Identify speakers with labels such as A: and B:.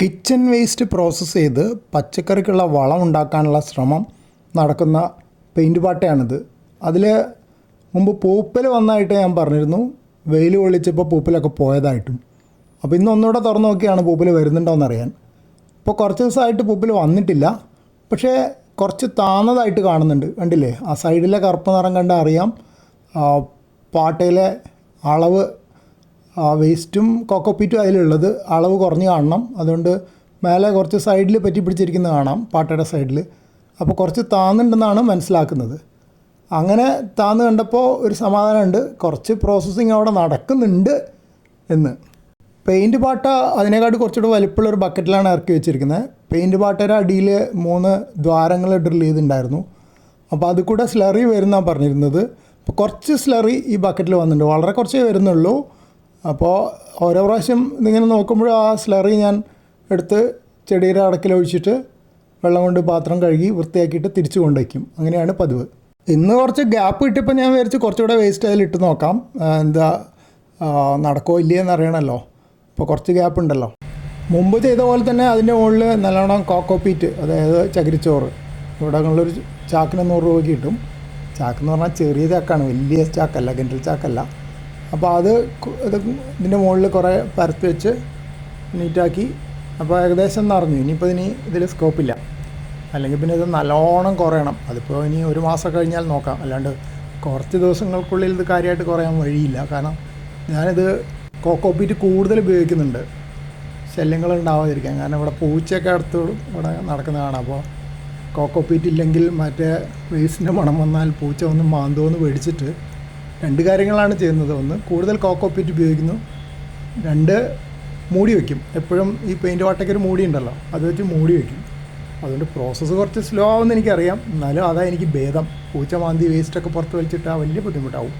A: Kitchen waste process ചെയ്ത് പച്ചക്കറിക്കുള്ള വളം ഉണ്ടാക്കാനുള്ള ശ്രമം നടക്കുന്ന പെയിന്റ് പാട്ടയാണിത്. അതിൽ മുമ്പ് പൂപ്പൽ വന്നായിട്ട് ഞാൻ പറഞ്ഞിരുന്നു വെയിൽ കൊള്ളിച്ചപ്പോൾ പൂപ്പലൊക്കെ പോയതായിട്ടും. അപ്പോൾ ഇന്ന് ഒന്നുകൂടെ തുറന്നു നോക്കിയാണ് പൂപ്പൽ വരുന്നുണ്ടോയെന്ന് അറിയാൻ ഇപ്പോൾ കുറച്ച് ദിവസമായിട്ട് പൂപ്പൽ വന്നിട്ടില്ല പക്ഷേ കുറച്ച് താന്നതായിട്ട് കാണുന്നുണ്ട് കണ്ടില്ലേ? ആ സൈഡിലെ കറുപ്പ് നിറം കണ്ട് അറിയാം പാട്ടയിലെ അളവ് വേസ്റ്റും കോക്കോപ്പീറ്റും അതിലുള്ളത് അളവ് കുറഞ്ഞ് കാണണം. അതുകൊണ്ട് മേലെ കുറച്ച് സൈഡിൽ പറ്റി പിടിച്ചിരിക്കുന്നത് കാണാം പാട്ടയുടെ സൈഡിൽ അപ്പോൾ കുറച്ച് താന്നുണ്ടെന്നാണ് മനസ്സിലാക്കുന്നത്. അങ്ങനെ താന്ന് കണ്ടപ്പോൾ ഒരു സമാധാനമുണ്ട്. കുറച്ച് പ്രോസസ്സിങ് അവിടെ നടക്കുന്നുണ്ട് എന്ന്. പെയിന്റ് പാട്ട അതിനേക്കാട്ട് കുറച്ചുകൂടെ വലിപ്പമുള്ള ഒരു ബക്കറ്റിലാണ് ഇറക്കി വെച്ചിരിക്കുന്നത്. പെയിന്റ് പാട്ടയുടെ അടിയിൽ മൂന്ന് ദ്വാരങ്ങൾ ഡ്രിൽ ചെയ്തിട്ടുണ്ടായിരുന്നു. അപ്പോൾ അത് കൂടെ സ്ലറി വരുന്നാണ് പറഞ്ഞിരുന്നത്. അപ്പോൾ കുറച്ച് സ്ലറി ഈ ബക്കറ്റിൽ വന്നിട്ടുണ്ട്. വളരെ കുറച്ചേ വരുന്നുള്ളൂ. അപ്പോൾ ഓരോ പ്രാവശ്യം ഇതിങ്ങനെ നോക്കുമ്പോഴും ആ സ്ലറി ഞാൻ എടുത്ത് ചെടിയുടെ അടക്കിൽ ഒഴിച്ചിട്ട് വെള്ളം കൊണ്ട് പാത്രം കഴുകി വൃത്തിയാക്കിയിട്ട് തിരിച്ചു കൊണ്ടുവയ്ക്കും. അങ്ങനെയാണ് പതിവ്. ഇന്ന് കുറച്ച് ഗ്യാപ്പ് കിട്ടിയപ്പോൾ ഞാൻ വിചാരിച്ച് കുറച്ചുകൂടെ വേസ്റ്റ് അതിൽ ഇട്ട് നോക്കാം. എന്താ നടക്കോ ഇല്ലയെന്ന് അറിയണമല്ലോ അപ്പോൾ കുറച്ച് ഗ്യാപ്പ് ഉണ്ടല്ലോ. മുമ്പ് ചെയ്ത പോലെ തന്നെ അതിന്റെ മുകളിൽ നല്ലോണം കോക്കോപ്പീറ്റ് അതായത് ചകിരിച്ചോറ്. ഇവിടെ ഉള്ളൊരു ചാക്കിന് നൂറ് രൂപയ്ക്ക് കിട്ടും. ചാക്കെന്ന് പറഞ്ഞാൽ ചെറിയ ചാക്കാണ് വലിയ ചാക്കല്ല കിൻഡൽ ചാക്കല്ല. അപ്പോൾ അത് ഇതിന്റെ മുകളിൽ കുറേ പരത്തി വെച്ച് നീറ്റാക്കി. അപ്പോൾ ഏകദേശം നിറഞ്ഞു ഇനിയിപ്പോൾ ഇനി ഇതിൽ സ്കോപ്പില്ല അല്ലെങ്കിൽ പിന്നെ ഇത് നല്ലോണം കുറയണം. അതിപ്പോൾ ഇനി ഒരു മാസം കഴിഞ്ഞാൽ നോക്കാം. അല്ലാണ്ട് കുറച്ച് ദിവസങ്ങൾക്കുള്ളിൽ ഇത് കാര്യമായിട്ട് കുറയാൻ വഴിയില്ല. കാരണം ഞാനിത് കോക്കോപ്പീറ്റ് കൂടുതൽ ഉപയോഗിക്കുന്നുണ്ട്. ശല്യങ്ങൾ ഉണ്ടാവാതിരിക്കാൻ. കാരണം ഇവിടെ പൂച്ചയൊക്കെ അടുത്തോടും ഇവിടെ നടക്കുന്നതാണ് അപ്പോൾ കോക്കോപ്പീറ്റ് ഇല്ലെങ്കിൽ മറ്റേ വേസ്റ്റിന്റെ മണം വന്നാൽ പൂച്ച ഒന്ന് മാന്തോന്ന് പേടിച്ചിട്ട് രണ്ട് കാര്യങ്ങളാണ് ചെയ്യുന്നത്. ഒന്ന് കൂടുതൽ കോക്കോപ്പീറ്റ് ഉപയോഗിക്കുന്നു. രണ്ട് മൂടി വയ്ക്കും എപ്പോഴും ഈ പെയിന്റ് വാട്ടയ്ക്ക് ഒരു മൂടി ഉണ്ടല്ലോ അത് വെച്ച് മൂടി വയ്ക്കും അതുകൊണ്ട് പ്രോസസ്സ് കുറച്ച് സ്ലോ ആവുമെന്ന് എനിക്കറിയാം. എന്നാലും അതാ എനിക്ക് ഭേദം. പൂച്ച മാന്തി വേസ്റ്റൊക്കെ പുറത്ത് വലിച്ചിട്ട് ആ വലിയ ബുദ്ധിമുട്ടാവും.